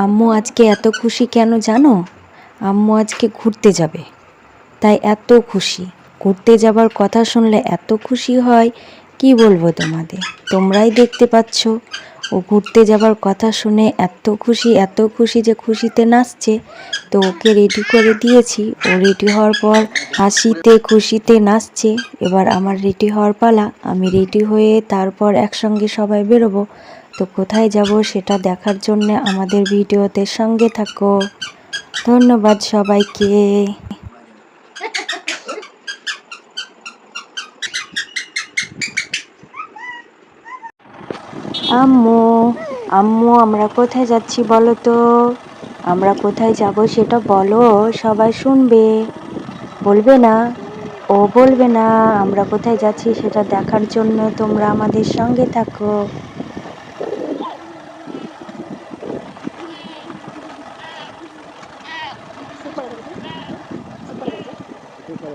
আম্মু আজকে এত খুশি কেন জানো? আম্মু আজকে ঘুরতে যাবে। তাই এত খুশি। ঘুরতে যাবার কথা শুনলে এত খুশি হয়, কি বলব তোমাদের? তোমরাই দেখতে পাচ্ছ। ও ঘুরতে যাবার কথা শুনে এত খুশি এত খুশি যে খুশিতে নাচছে। তো ওকে রেডি করে দিয়েছি। ও রেডি হওয়ার পর হাসিতে, খুশিতে নাচছে। এবার আমার রেডি হওয়ার পালা। আমি রেডি হয়ে তারপর একসঙ্গে সবাই বেরোবো। তো কোথায় যাব সেটা দেখার জন্য আমাদের ভিডিওতে সঙ্গে থাকো। ধন্যবাদ সবাইকে। আম্মু আম্মু, আমরা কোথায় যাচ্ছি বলো তো? আমরা কোথায় যাব সেটা বলো, সবাই শুনবে। বলবে না? ও বলবে না, আমরা কোথায় যাচ্ছি সেটা দেখার জন্য তোমরা আমাদের সঙ্গে থাকো।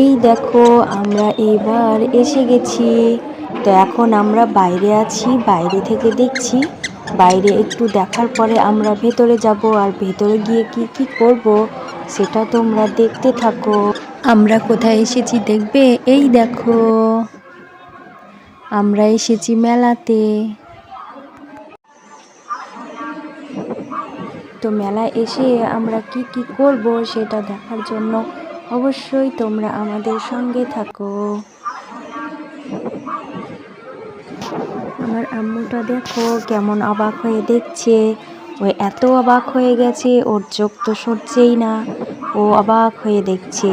এই দেখো, আমরা এবার এসে গেছি। তো এখন আমরা বাইরে আছি, বাইরে থেকে দেখছি। বাইরে একটু দেখার পরে আমরা ভেতরে যাব আর ভেতরে গিয়ে কি কি করব সেটা তোমরা দেখতে থাকো। আমরা কোথায় এসেছি দেখবে? এই দেখো। আমরা এসেছি মেলাতে। তো মেলায় এসে আমরা কি কি করব সেটা দেখার জন্য অবশ্যই তোমরা আমাদের সঙ্গে থাকো। আমার আম্মুটা দেখো কেমন অবাক হয়ে দেখছে। ও এত অবাক হয়ে গেছে, ওর চোখ তো সরছেই না। ও অবাক হয়ে দেখছে।